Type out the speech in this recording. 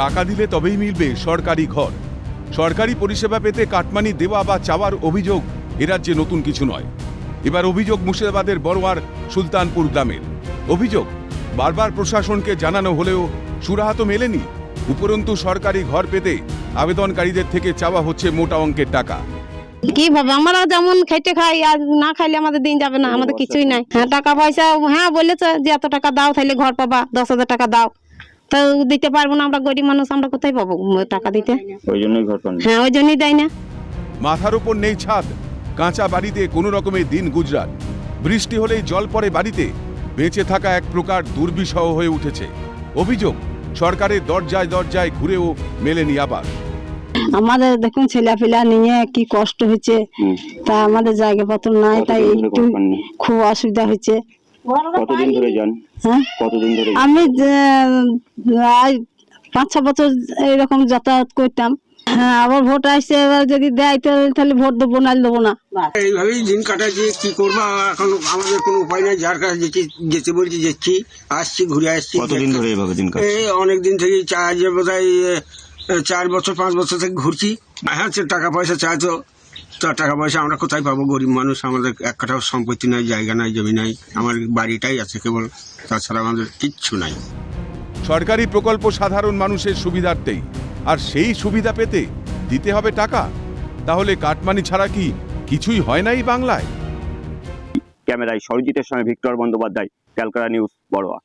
টাকা দিলে তবেই মিলবে সরকারি ঘর। সরকারি পরিষেবা পেতে কাটমানি দেওয়া বা চাওয়ার অভিযোগ এ রাজ্যে নতুন কিছু নয়। এবার অভিযোগ মুর্শিদাবাদের বড়োয়ার সুলতানপুর গ্রামের। অভিযোগ, বারবার প্রশাসনকে জানানো হলেও সুরাহা তো মেলেনি। উপরন্তু সরকারি ঘর পেতে আবেদনকারীদের থেকে চাওয়া হচ্ছে মোটা অঙ্কের টাকা। কীভাবে? আমরা যেমন খেটে খাই আর না খাইলে আমাদের দিন যাবে না, আমাদের কিছুই নাই। হ্যাঁ টাকা পয়সা হ্যাঁ বলেছে যে এত টাকা দাও তাহলে ঘর পাবা, দশ হাজার টাকা দাও। তো দিতে পারব না আমরা গরিব মানুষ আমরা কোথায় পাবো টাকা দিতে? ওই জন্যই ঘর হ্যাঁ ওই জন্যই দেয় না। মাথার উপর নেই ছাদ কাঁচা বাড়িতে কোনো রকমের দিন গুজরাট। বৃষ্টি হলেই জল পড়ে বাড়িতে বেঁচে থাকা এক প্রকার দুর্বিষহ হয়ে উঠেছে। অভিযোগ সরকারের দরজায় দরজায় ঘুরেও মেলেনি আবাস আমাদের দেখুন ছেলেপিলা নিয়ে কি কষ্ট হচ্ছে তা আমাদের জায়গাপত্র নাই তাই একটু খুব অসুবিধা হচ্ছে কতদিন ধরে যান হ্যাঁ? কতদিন ধরে আমি পাঁচ ছ বছর এরকম যাতায়াত করতাম। হ্যাঁ আবার ভোট আসছে এবার যদি দেয় তাহলে ভোট দেবো না দেবো না। এইভাবেই দিন কাটাচ্ছি কি করব? এখন আমাদের কোনো উপায় নেই যার কাছে যেতে যেতে বলছি যাচ্ছি আসছি ঘুরে আসছি। কতদিন ধরে এইভাবে দিন কাটছে? এই অনেক দিন থেকে চার বোধ হয় চার বছর পাঁচ বছর থেকে ঘুরছি। হ্যাঁ টাকা পয়সা চাই তো তো টাকা পয়সা আমরা কোথায় পাবো? গরিব মানুষ আমাদের এক কাঠাও সম্পত্তি নাই জায়গা নাই জমি নাই আমার বাড়িটাই আছে কেবল তাছাড়া আমাদের কিচ্ছু নাই। সরকারি প্রকল্প সাধারণ মানুষের সুবিধার্থেই আর সেই সুবিধা পেতে দিতে হবে টাকা? তাহলে কাটমানি ছাড়া কি কিছুই হয় নাই বাংলায়? ক্যামেরায় সরজিতের সঙ্গে ভিক্টর বন্দ্যোপাধ্যায় ক্যালকাটা নিউজ বড়োয়া।